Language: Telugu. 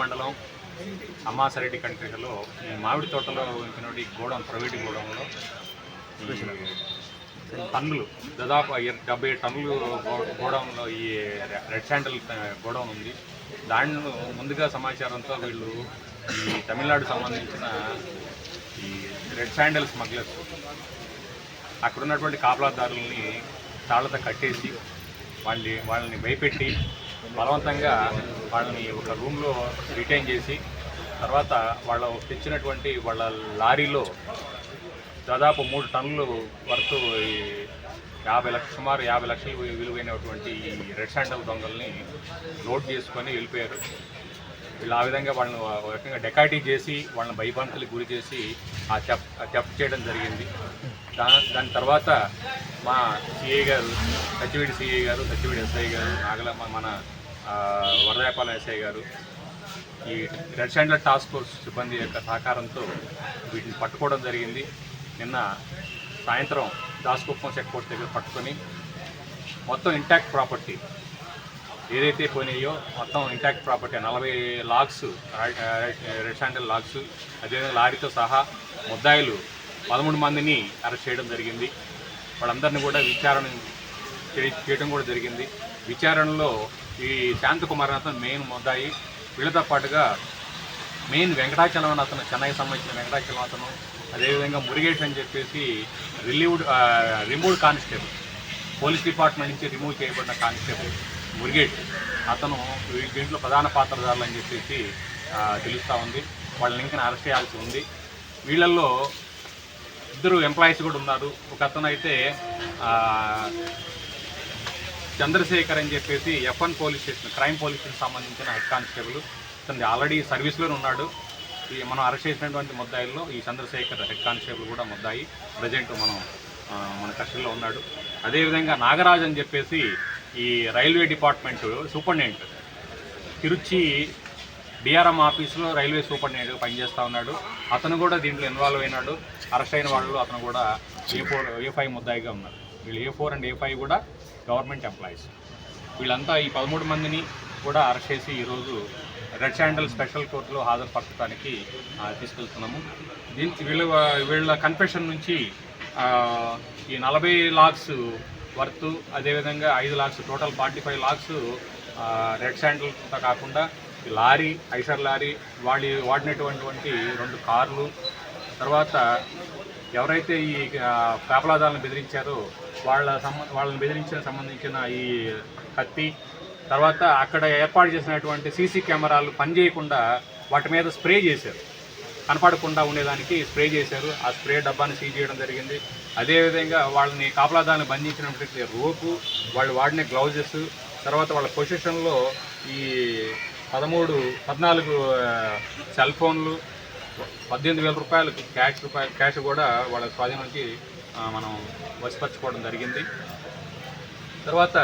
మండలం అమ్మాసరెడ్డి కంట్రీలో ఈ మామిడి తోటలో ఈ గోడౌన్ ప్రైవేట్ గోడౌన్లో టన్నులు దాదాపు డెబ్బై టన్నులు గోడౌన్లో ఈ రెడ్ శాండల్ గోడౌన్ ఉంది. దానిలో ముందుగా సమాచారంతో వీళ్ళు ఈ తమిళనాడు సంబంధించిన ఈ రెడ్ శాండల్ స్మగ్లర్స్ అక్కడ ఉన్నటువంటి కాపలాదారుల్ని తాళ్ళతో కట్టేసి వాళ్ళని వాళ్ళని భయపెట్టి బలవంతంగా వాళ్ళని ఒక రూమ్లో రిటైన్ చేసి తర్వాత వాళ్ళ తెచ్చినటువంటి వాళ్ళ లారీలో దాదాపు మూడు టన్నులు వరకు ఈ యాభై లక్ష సుమారు యాభై లక్షలు విలువైనటువంటి ఈ రెడ్ శాండల్ దొంగల్ని లోడ్ చేసుకొని వెళ్ళిపోయారు. వీళ్ళు ఆ విధంగా వాళ్ళని ఒక రకంగా డెకాటీ చేసి వాళ్ళని భయభ్రాంతులకు గురి చేసి ఆ చెప్ చెప్ చేయడం జరిగింది. దా దాని తర్వాత మా సిఐ గారు సచివేడి సిఐ గారు సచివేడి ఎస్ఐ గారు నాగల మన వరదాయపాలెం ఎస్ఐ గారు ఈ రెడ్ శాండల్ టాస్క్ ఫోర్స్ సిబ్బంది యొక్క సహకారంతో వీటిని పట్టుకోవడం జరిగింది. నిన్న సాయంత్రం దాస్కుప్పం చెక్ పోస్ట్ దగ్గర పట్టుకొని మొత్తం ఇంటాక్ట్ ప్రాపర్టీ ఏదైతే పోయినాయో మొత్తం ఇంటాక్ట్ ప్రాపర్టీ నలభై లాక్స్ రెడ్ హ్యాండల్ లాక్స్ అదేవిధంగా లారీతో సహా ముద్దాయిలు పదమూడు మందిని అరెస్ట్ చేయడం జరిగింది. వాళ్ళందరినీ కూడా విచారణ చేయడం కూడా జరిగింది. విచారణలో ఈ శాంతకుమార్ అతను మెయిన్ ముద్దాయి. వీళ్ళతో పాటుగా మెయిన్ వెంకటాచలం అని అతను చెన్నైకి సంబంధించిన వెంకటాచలం అతను. అదేవిధంగా మురిగేట్ అని చెప్పేసి relieved removed constable police department నుంచి రిమూవ్ చేయబడిన కానిస్టేబుల్ మురిగేట్ అతను దీంట్లో ప్రధాన పాత్రధారులు అని చెప్పేసి తెలుస్తూ ఉంది. వాళ్ళని ఇంకా అరెస్ట్ చేయాల్సి ఉంది. వీళ్ళల్లో ఇద్దరు ఎంప్లాయీస్ కూడా ఉన్నారు. ఒక అతను అయితే చంద్రశేఖర్ అని చెప్పేసి F N police station crime police station సంబంధించిన హెడ్ కానిస్టేబుల్ ఇతను ఆల్రెడీ సర్వీస్లోనే ఉన్నాడు. ఈ మనం అరెస్ట్ చేసినటువంటి ముద్దాయిల్లో ఈ చంద్రశేఖర్ హెడ్ కానిస్టేబుల్ కూడా ముద్దాయి. ప్రజెంట్ మనం మన కస్టడీలో ఉన్నాడు. అదేవిధంగా నాగరాజ్ అని చెప్పేసి ఈ railway department superintendent Tiruchi DRM ఆఫీస్లో రైల్వే సూపరింటెండెంట్గా పనిచేస్తూ ఉన్నాడు. అతను కూడా దీంట్లో ఇన్వాల్వ్ అయినాడు. అరెస్ట్ అయిన వాళ్ళు అతను కూడా ఏ ఫోర్ ఏ ఫైవ్ ముద్దాయిగా ఉన్నారు. వీళ్ళు A four and A five కూడా గవర్నమెంట్ ఎంప్లాయీస్. వీళ్ళంతా ఈ పదమూడు మందిని కూడా అరెస్ట్ చేసి ఈరోజు రెడ్ శాండల్ స్పెషల్ కోర్టులో హాజరుపరచడానికి తీసుకెళ్తున్నాము. దీనికి వీళ్ళ వీళ్ళ కన్ఫెషన్ నుంచి ఈ నలభై లాక్స్ వర్త్ అదేవిధంగా ఐదు lakhs total forty five lakhs red శాండల్తో కాకుండా ఈ లారీ ఐసర్ లారీ వాడి వాడినటువంటి రెండు కార్లు తర్వాత ఎవరైతే ఈ పేపలాదాలను బెదిరించారో వాళ్ళ సంబంధ వాళ్ళని బెదిరించిన సంబంధించిన ఈ కత్తి తర్వాత అక్కడ ఏర్పాటు చేసినటువంటి సీసీ కెమెరాలు పనిచేయకుండా వాటి మీద స్ప్రే చేశారు. కనపడకుండా ఉండేదానికి స్ప్రే చేశారు. ఆ స్ప్రే డబ్బాని సీజ్ చేయడం జరిగింది. అదేవిధంగా వాళ్ళని కాపలాదాన్ని బంధించినటువంటి రోపు వాళ్ళు వాడిన గ్లౌజెస్ తర్వాత వాళ్ళ పొజిషన్లో ఈ పదమూడు పద్నాలుగు సెల్ ఫోన్లు పద్దెనిమిది వేల రూపాయలు క్యాష్ రూపాయలు క్యాష్ కూడా వాళ్ళ స్వాధీనం మనం వశపరచుకోవడం జరిగింది. తర్వాత